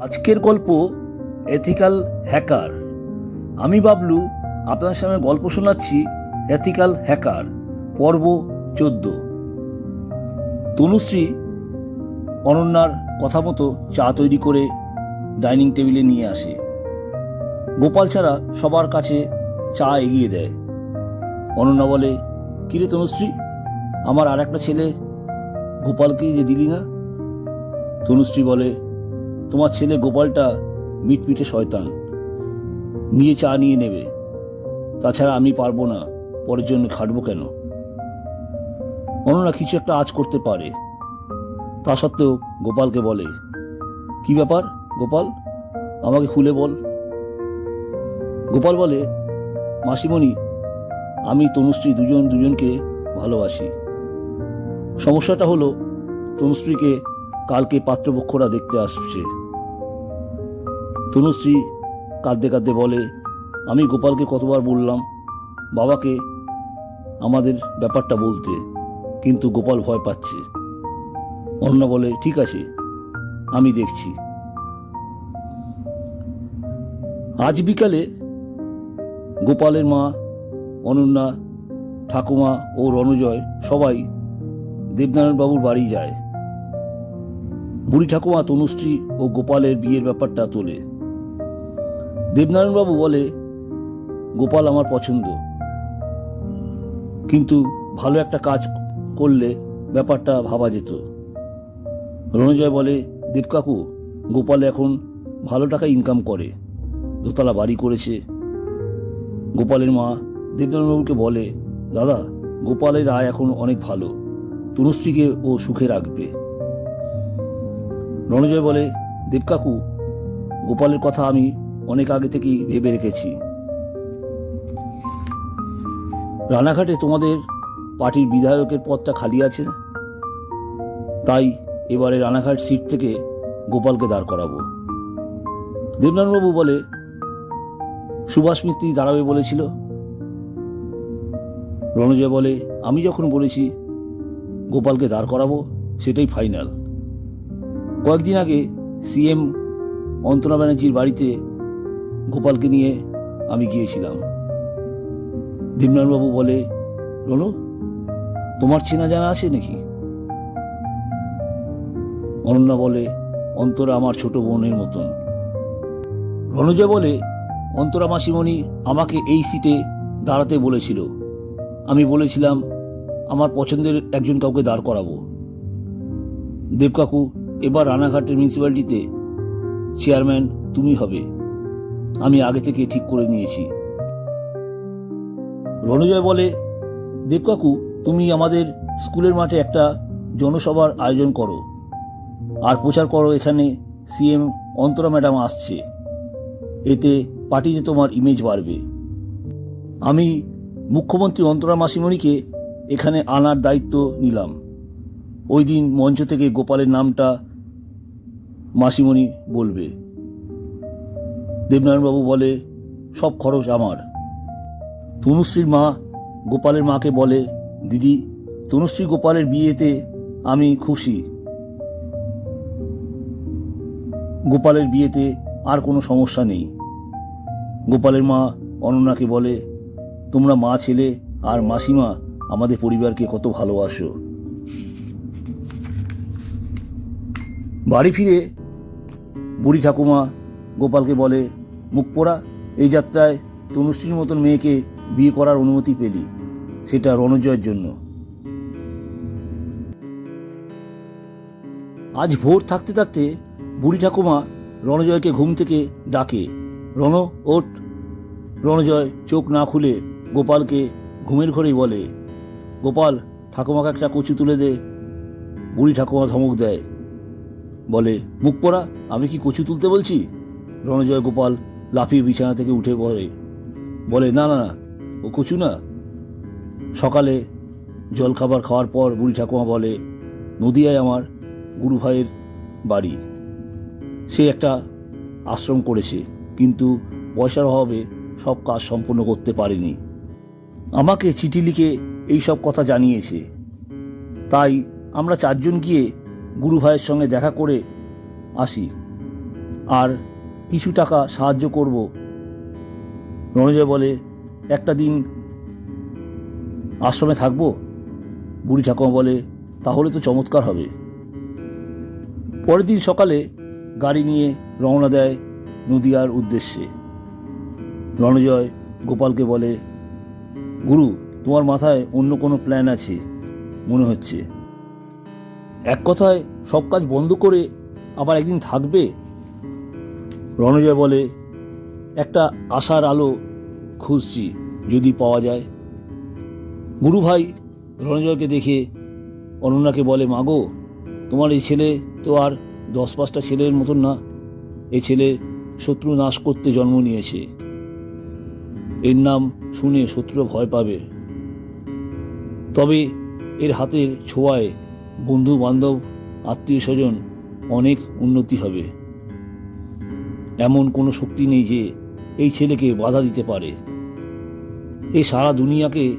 আজকের গল্প ethical hacker আমি বাবলু, আপনার সামনে গল্প শোনাচ্ছি এথিক্যাল হ্যাকার পর্ব চোদ্দ। তনুশ্রী অনন্যার কথা মতো চা তৈরি করে ডাইনিং টেবিলে নিয়ে আসে। গোপাল ছাড়া সবার কাছে চা এগিয়ে দেয়। অনন্যা বলে কিরে তনুশ্রী, আমার আর একটা ছেলে গোপালকে যে দিলি না? তনুশ্রী বলে তোমার ছেলে গোপালটা মিটমিটে শয়তান। নিয়ে চা নিয়ে নেবে। তাছাড়া আমি পারব না, পরের জন্য খাটবো কেন? অন্যরা কিছু একটা আজ করতে পারে। তা সত্ত্বেও গোপালকে বলে, কি ব্যাপার গোপাল? আমাকে খুলে বল। গোপাল বলে, মাসিমণি, আমি তনুশ্রী দুজন দুজনকে ভালোবাসি। সমস্যাটা হলো তনুশ্রীকে কালকে পাত্রপক্ষরা দেখতে আসছে। তনুশ্রী কাঁদতে কাঁদতে বলে, আমি গোপালকে কতবার বললাম, বাবাকে আমাদের ব্যাপারটা বলতে, কিন্তু গোপাল ভয় পাচ্ছে। অন্যা বলে, ঠিক আছে, আমি দেখছি। আজ বিকালে গোপালের মা, অনন্যা, ঠাকুমা ও রণজয় সবাই দেবনারায়ণ বাবুর বাড়ি যায়। বুড়ি ঠাকুমা তনুশ্রী ও গোপালের বিয়ের ব্যাপারটা তোলে। দেবনারায়ণবাবু বলে, গোপাল আমার পছন্দ। কিন্তু ভালো একটা কাজ করলে ব্যাপারটা ভাবা যেত। রণজয় বলে, দেবকাকু, গোপাল এখন ভালো টাকা ইনকাম করে, দোতলা বাড়ি করেছে। গোপালের মা দেবনারায়ণবাবুকে বলে, দাদা, গোপালের আয় এখন অনেক ভালো, তনুশ্রীকে ও সুখে রাখবে। রণজয় বলে, দেবকাকু, গোপালের কথা আমি অনেক আগে থেকেই ভেবে রেখেছি। রানাঘাটে তোমাদের পার্টির বিধায়কের পদটা খালি আছে? তাই এবারে রানাঘাট সিট থেকে গোপালকে দাঁড় করাবো। দেবনারায়ণবাবু বলে, সুভাষ মিত্রী দাঁড়াবে বলেছিল। রণজয় বলে, আমি যখন বলেছি গোপালকে দাঁড় করাবো, সেটাই ফাইনাল। কয়েকদিন আগে সিএম অন্তনা ব্যানার্জির বাড়িতে গোপালকে নিয়ে আমি গিয়েছিলাম। দীপনারায়ণবাবু বলে, রনু, তোমার চেনা জানা আছে নাকি? অনন্যা বলে, অন্তরা আমার ছোট বোনের মতন। রণজয় বলে, অন্তরা মাসিমণি আমাকে এই সিটে দাঁড়াতে বলেছিল। আমি বলেছিলাম, আমার পছন্দের একজন কাউকে দাঁড় করাবো। দেবকাকু এবার রানাঘাটের মিউনিসিপ্যালিটিতে চেয়ারম্যান তুমি হবে। আমি আগে থেকে ঠিক করে নিয়েছি। রণজয় বলে, দেবকাকু, তুমি আমাদের স্কুলের মাঠে একটা জনসভার আয়োজন করো। আর প্রচার করো এখানে সিএম অন্তরা ম্যাডাম আসছে। এতে পার্টিতে তোমার ইমেজ বাড়বে। আমি মুখ্যমন্ত্রী অন্তরা মাসিমণিকে এখানে আনার দায়িত্ব নিলাম। ওই দিন মঞ্চ থেকে গোপালের নামটা মাসিমণি বলবে। দেবনারায়ণবাবু বলে, সব খরচ আমার। তনুশ্রীর মা গোপালের মাকে বলে, দিদি, তনুশ্রী গোপালের বিয়েতে আমি খুশি। গোপালের বিয়েতে আর কোনো সমস্যা নেই। গোপালের মা অনন্যাকে বলে, তোমরা মা ছেলে আর মাসিমা আমাদের পরিবারকে কত ভালোবাসো। বাড়ি ফিরে বুড়ি ঠাকুমা গোপালকে বলে মুখ পোড়া এই যাত্রায় তনুশ্রীর মতন মেয়েকে বিয়ে করার অনুমতি পেলি, সেটা রণজয়ের জন্য। আজ ভোর থাকতে থাকতে বুড়ি ঠাকুমা রণজয়কে ঘুম থেকে ডাকে, রণ, ওঠ। রণজয় চোখ না খুলে গোপালকে ঘুমের ঘরেই বলে, গোপাল, ঠাকুমাকে একটা কচু তুলে দে। বুড়ি ঠাকুমা ধমক দেয়, বলে মুখ পড়া আমি কি কচু তুলতে বলছি? রণজয় গোপাল লাফিয়ে বিছানা থেকে উঠে পড়ে বলে, না না না, ও কচু না। সকালে জলখাবার খাওয়ার পর বুড়ি ঠাকুমা বলে, নদিয়ায় আমার গুরু ভাইয়ের বাড়ি। সে একটা আশ্রম করেছে, কিন্তু পয়সার অভাবে সব কাজ সম্পূর্ণ করতে পারেনি। আমাকে চিঠি লিখে এই সব কথা জানিয়েছে। তাই আমরা চারজন গিয়ে গুরু ভাইয়ের সঙ্গে দেখা করে আসি। আর কিছু টাকা সাহায্য করব। রণজয় বলে, একটা দিন আশ্রমে থাকব? বুড়ি ঠাকুমা বলে, তাহলে তো চমৎকার হবে। পরের দিন সকালে গাড়ি নিয়ে রওনা দেয় নদিয়ার উদ্দেশ্যে। রণজয় গোপালকে বলে, গুরু, তোমার মাথায় অন্য কোনো প্ল্যান আছে? মনে হচ্ছে। এক কথায় সব কাজ বন্ধ করে আবার একদিন থাকবে? রণজয় বলে, একটা আশার আলো খুঁজছি, যদি পাওয়া যায়। গুরু ভাই রণজয়কে দেখে অনন্যাকে বলে, মাগো, তোমার এই ছেলে তো আর দশ পাঁচটা ছেলের মতন না। এই ছেলে শত্রু নাশ করতে জন্ম নিয়েছে। এর নাম শুনে শত্রু ভয় পাবে। তবে এর হাতের ছোঁয়ায় বন্ধু বান্ধব আত্মীয় স্বজন অনেক উন্নতি হবে। এমন কোনো শক্তি নেই যে এই ছেলেকে বাধা দিতে পারে। এ সারা দুনিয়াকে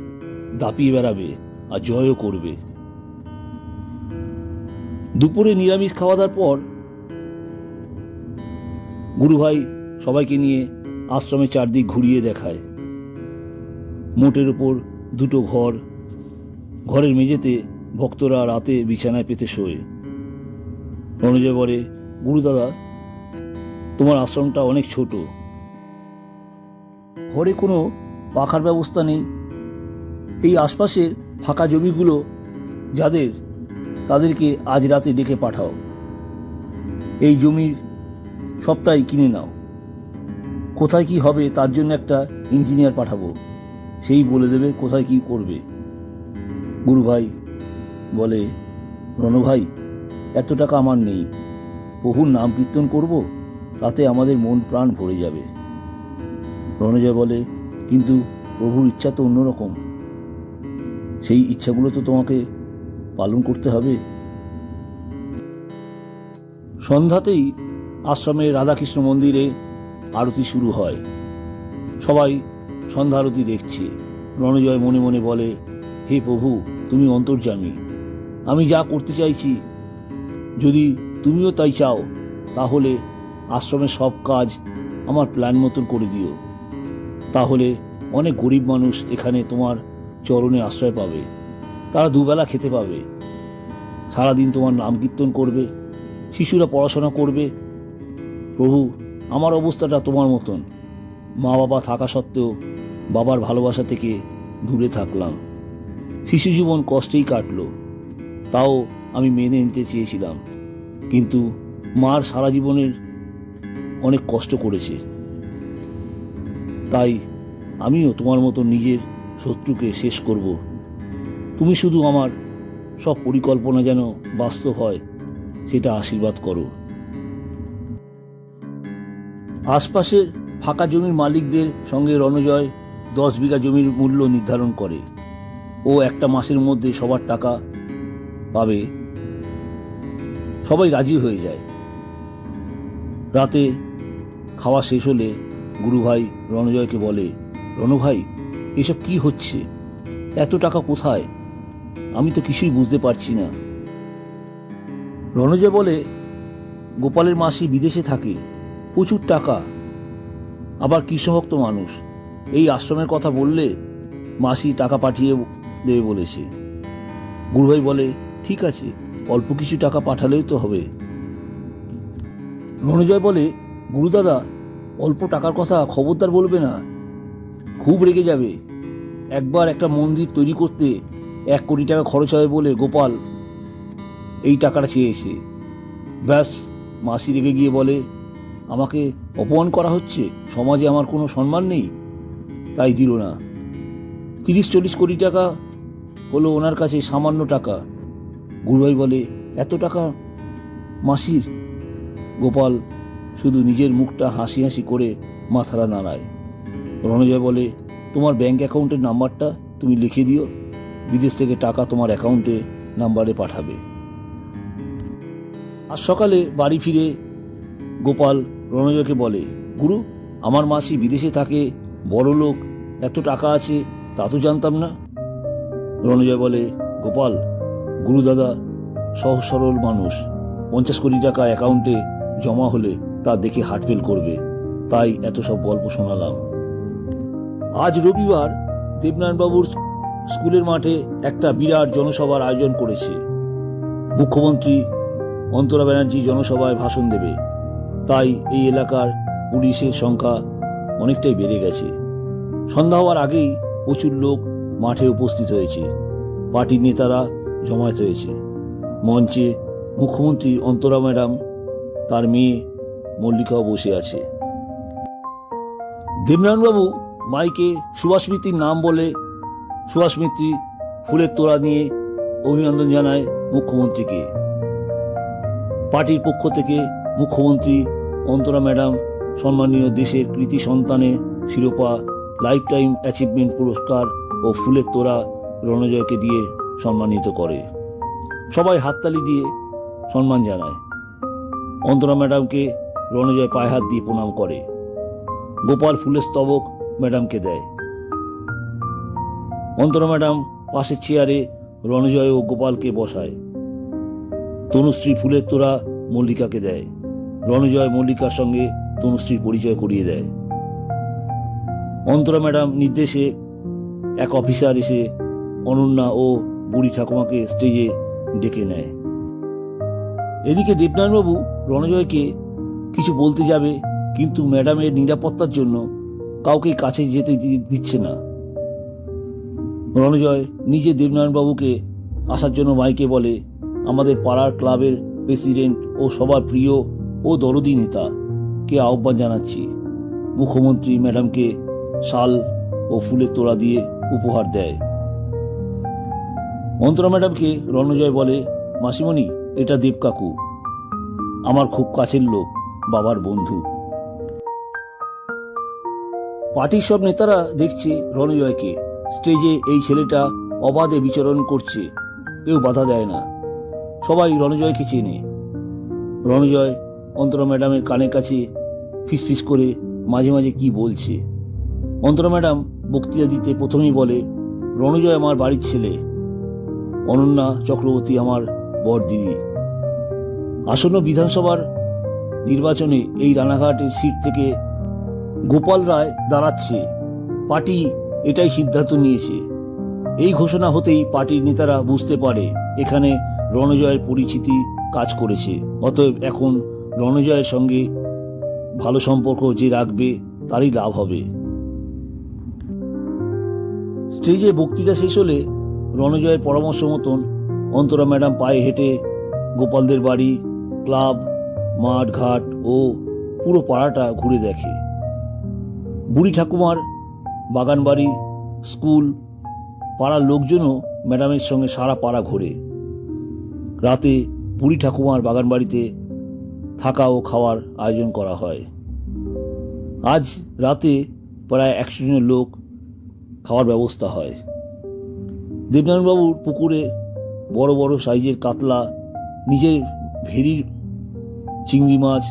দাপিয়ে বেড়াবে আর জয়ও করবে। দুপুরে নিরামিষ খাওয়া দাওয়ার পর গুরুভাই সবাইকে নিয়ে আশ্রমে চারদিক ঘুরিয়ে দেখায়। মোটের ওপর দুটো ঘর, ঘরের মেঝেতে ভক্তরা রাতে বিছানায় পেতে শোয়। রণজয় বলে গুরুদাদা তোমার আশ্রমটা অনেক ছোট। ঘরে কোনো পাখার ব্যবস্থা নেই। এই আশপাশের ফাঁকা জমিগুলো যাদের, তাদেরকে আজ রাতে ডেকে পাঠাও। এই জমির সবটাই কিনে নাও। কোথায় কি হবে তার জন্য একটা ইঞ্জিনিয়ার পাঠাবো। সেই বলে দেবে কোথায় কি করবে। গুরু ভাই বলে, রণ ভাই, এত টাকা আমার নেই। বহু নাম কীর্তন করব? তাতে আমাদের মন প্রাণ ভরে যাবে। রণজয় বলে, কিন্তু প্রভুর ইচ্ছা তো অন্যরকম। সেই ইচ্ছাগুলো তো তোমাকে পালন করতে হবে। সন্ধ্যাতেই আশ্রমে রাধাকৃষ্ণ মন্দিরে আরতি শুরু হয়। সবাই সন্ধ্যা আরতি দেখছে। রণজয় মনে মনে বলে, হে প্রভু, তুমি অন্তর্যামী। আমি যা করতে চাইছি, যদি তুমিও তাই চাও, তাহলে আশ্রমের সব কাজ আমার প্ল্যান মতন করে দিও। তাহলে অনেক গরিব মানুষ এখানে তোমার চরণে আশ্রয় পাবে। তারা দুবেলা খেতে পাবে। সারাদিন তোমার নাম কীর্তন করবে, শিশুরা পড়াশোনা করবে। প্রভু, আমার অবস্থাটা তোমার মতন। মা বাবা থাকা সত্ত্বেও বাবার ভালোবাসা থেকে দূরে থাকলাম। শিশু জীবন কষ্টেই কাটলো, তাও আমি মেনে নিতে চেয়েছিলাম। কিন্তু মার সারা জীবনের অনেক কষ্ট করেছে। তাই আমিও তোমার মতো নিজের শত্রুকে শেষ করব। তুমি শুধু আমার সব পরিকল্পনা যেন বাস্তব হয়, সেটা আশীর্বাদ করো। আশপাশের ফাঁকা জমির মালিকদের সঙ্গে রণজয় দশ বিঘা জমির মূল্য নির্ধারণ করে। ও একটা মাসের মধ্যে সবার টাকা পাবে। সবাই রাজি হয়ে যায়। রাতে খাওয়া শেষ হলে গুরুভাই রণজয়কে বলে রণভাই এসব কি হচ্ছে? এত টাকা কোথায়? আমি তো কিছুই বুঝতে পারছি না। রণজয় বলে, গোপালের মাসি বিদেশে থাকে, প্রচুর টাকা। আবার কৃষ্ণভক্ত মানুষ, এই আশ্রমের কথা বললে মাসি টাকা পাঠিয়ে দেবে বলেছে। গুরুভাই বলে, ঠিক আছে, অল্প কিছু টাকা পাঠালেই তো হবে। রণজয় বলে গুরুদাদা অল্প টাকার কথা খবরদার বলবে না। খুব রেগে যাবে। একবার একটা মন্দির তৈরি করতে এক কোটি টাকা খরচ হবে বলে গোপাল এই টাকাটা চেয়েছে ব্যাস, মাসি রেগে গিয়ে বলে, আমাকে অপমান করা হচ্ছে? সমাজে আমার কোনো সম্মান নেই? তাই দিল না। তিরিশ চল্লিশ কোটি টাকা হলো ওনার কাছে সামান্য টাকা। গুরুভাই বলে, এত টাকা মাসির? গোপাল শুধু নিজের মুখটা হাসি হাসি করে মাথাটা নাড়ায়। রণজয় বলে, তোমার ব্যাংক অ্যাকাউন্টের নাম্বারটা তুমি লিখে দিও। বিদেশ থেকে টাকা তোমার অ্যাকাউন্টে নাম্বারে পাঠাবে। আজ সকালে বাড়ি ফিরে গোপাল রণজয়কে বলে, গুরু, আমার মাসি বিদেশে থাকে, বড় লোক, এত টাকা আছে, তা তো জানতাম না। রণজয় বলে, গোপাল, গুরু দাদা, সহজ সরল মানুষ। পঞ্চাশ কোটি টাকা অ্যাকাউন্টে জমা হলে তা দেখে হার্ট ফেল করবে। তাই এত সব গল্প শোনালাম। আজ রবিবার দেবনারায়ণবাবুর স্কুলের মাঠে একটা বিরাট জনসভার আয়োজন করেছে। মুখ্যমন্ত্রী অন্তরা ব্যানার্জি জনসভায় ভাষণ দেবে। তাই এই এলাকার পুলিশের সংখ্যা অনেকটাই বেড়ে গেছে। সন্ধ্যা হওয়ার আগেই প্রচুর লোক মাঠে উপস্থিত হয়েছে। পার্টির নেতারা জমায়েত হয়েছে। মঞ্চে মুখ্যমন্ত্রী অন্তরা ম্যাডাম, তার মেয়ে মল্লিকাও বসে আছে। দেবনারায়ণবাবু মাইকে সুভাষ মিত্রির নাম বলে সুভাষ মিত্রি ফুলের তোড়া নিয়ে অভিনন্দন জানায় মুখ্যমন্ত্রীকে। পার্টির পক্ষ থেকে মুখ্যমন্ত্রী অন্তরা ম্যাডাম, সম্মানীয় দেশের কৃতি সন্তানের শিরোপা লাইফ টাইম অ্যাচিভমেন্ট পুরস্কার ও ফুলের তোড়া রণজয়কে দিয়ে সম্মানিত করে। সবাই হাততালি দিয়ে সম্মান জানায়। অন্তরা ম্যাডামকে রণজয় পায়ে হাত দিয়ে প্রণাম করে। গোপাল ফুলের স্তবক ম্যাডামকে দেয়। অন্তরা ম্যাডাম পাশের চেয়ারে রণজয় ও গোপালকে বসায়। তনুশ্রী ফুলের তোরা মল্লিকাকে দেয়। রণজয় মল্লিকার সঙ্গে তনুশ্রীর পরিচয় করিয়ে দেয়। অন্তরা ম্যাডাম নির্দেশে এক অফিসার এসে অনন্যা ও বুড়ি ঠাকুমাকে স্টেজে ডেকে নেয়। এদিকে দেবনারায়ণবাবু রণজয়কে কিছু বলতে যাবে, কিন্তু ম্যাডামের নিরাপত্তার জন্য কাউকে কাছে যেতে দিচ্ছে না। রণজয় নিজে দেবনারায়ণবাবুকে আসার জন্য মাইকে বলে, আমাদের পাড়ার ক্লাবের প্রেসিডেন্ট ও সবার প্রিয় ও দরদি নেতা, কে আহ্বান জানাচ্ছি। মুখ্যমন্ত্রী ম্যাডামকে শাল ও ফুলের তোড়া দিয়ে উপহার দেয়। অন্তরা ম্যাডামকে রণজয় বলে, মাসিমণি, এটা দেব কাকু আমার খুব কাছের লোক। বাবার বন্ধু। পার্টির সব নেতারা দেখছে রণজয়কে। স্টেজে এই ছেলেটা অবাধে বিচরণ করছে। কেউ বাধা দেয় না। সবাই রণজয়কে চেনে। রণজয় অন্তরা ম্যাডামের কানের কাছে ফিসফিস করে মাঝে মাঝে কি বলছে। অন্তরা ম্যাডাম বক্তৃতা দিতে প্রথমেই বলে, রণজয় আমার বাড়ির ছেলে। অনন্যা চক্রবর্তী আমার বর দিদি। আসন্ন বিধানসভার নির্বাচনে এই রানাঘাটের সিট থেকে গোপাল রায় দাঁড়াচ্ছে। পার্টি এটাই সিদ্ধান্ত নিয়েছে। এই ঘোষণা হতেই পার্টির নেতারা বুঝতে পারে, এখানে রণজয়ের পরিচিতি কাজ করেছে। অতএব এখন রণজয়ের সঙ্গে ভালো সম্পর্ক যে রাখবে, তারই লাভ হবে। স্টেজে বক্তৃতা শেষ হলে রণজয়ের পরামর্শ মতন অন্তরা ম্যাডাম পায়ে হেঁটে গোপালদের বাড়ি, ক্লাব মাঠ ঘাট ও পুরো পাড়াটা ঘুরে দেখে। বুড়ি ঠাকুমার বাগান বাড়ি স্কুল, পাড়ার লোকজনও ম্যাডামের সঙ্গে সারা পাড়া ঘোরে। রাতে বুড়ি ঠাকুমার বাগান বাড়িতে থাকা ও খাওয়ার আয়োজন করা হয়। আজ রাতে প্রায় একশো জনের লোক খাওয়ার ব্যবস্থা হয়। দেবনারায়ণবাবুর পুকুরে বড় বড় সাইজের কাতলা, নিজের ভেরির চিংড়ি মাছ,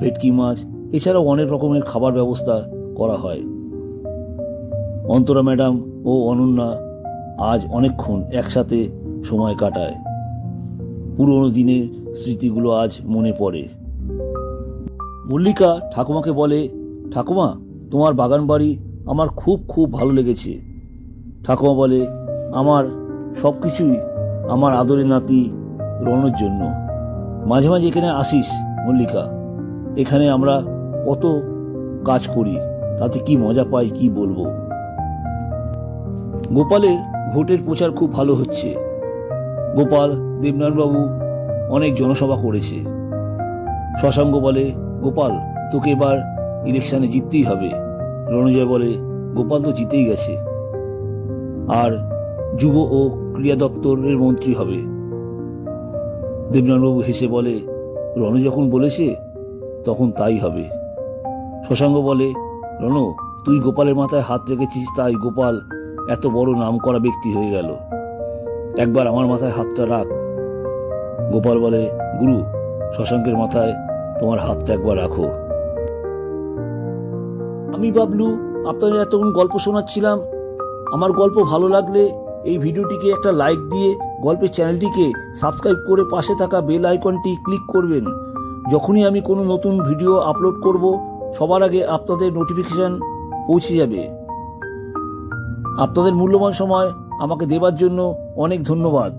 ভেটকি মাছ, এছাড়াও অনেক রকমের খাবার ব্যবস্থা করা হয়। অন্তরা ম্যাডাম ও অনন্যা আজ অনেকক্ষণ একসাথে সময় কাটায়। পুরনো দিনের স্মৃতিগুলো আজ মনে পড়ে। মল্লিকা ঠাকুমাকে বলে, ঠাকুমা, তোমার বাগান বাড়ি আমার খুব খুব ভালো লেগেছে। ঠাকুমা বলে, আমার সব কিছুই আমার আদরের নাতি রণর জন্য। মাঝে মাঝে এখানে আসিস? মল্লিকা, এখানে আমরা কত কাজ করি, তাতে কি মজা পাই, কি বলব? গোপালের ভোটের প্রচার খুব ভালো হচ্ছে। গোপাল দেবনারায়ণবাবু অনেক জনসভা করেছে। শশাঙ্ক বলে, গোপাল, তোকে এবার ইলেকশনে জিততেই হবে। রণজয় বলে, গোপাল তো জিতেই গেছে। আর যুব ও ক্রীড়া দপ্তরের মন্ত্রী হবে। দেবনারায়ণবাবু হেসে বলে রণ যখন বলেছে, তখন তাই হবে। শশাঙ্ক বলে রণ তুই গোপালের মাথায় হাত রেখেছিস, তাই গোপাল এত বড় নাম করা ব্যক্তি হয়ে গেল। একবার আমার মাথায় হাতটা রাখ। গোপাল বলে, গুরু, শশাঙ্কের মাথায় তোমার হাতটা একবার রাখো। আমি বাবলু আপনাদের এতক্ষণ গল্প শোনাচ্ছিলাম। আমার গল্প ভালো লাগলে এই ভিডিওটিকে একটা লাইক দিয়ে গল্পের চ্যানেলটিকে সাবস্ক্রাইব করে পাশে থাকা বেল আইকনটি ক্লিক করবেন। যখনই আমি কোনো নতুন ভিডিও আপলোড করব, সবার আগে আপনাদের নোটিফিকেশান পৌঁছে যাবে। আপনাদের মূল্যবান সময় আমাকে দেবার জন্য অনেক ধন্যবাদ।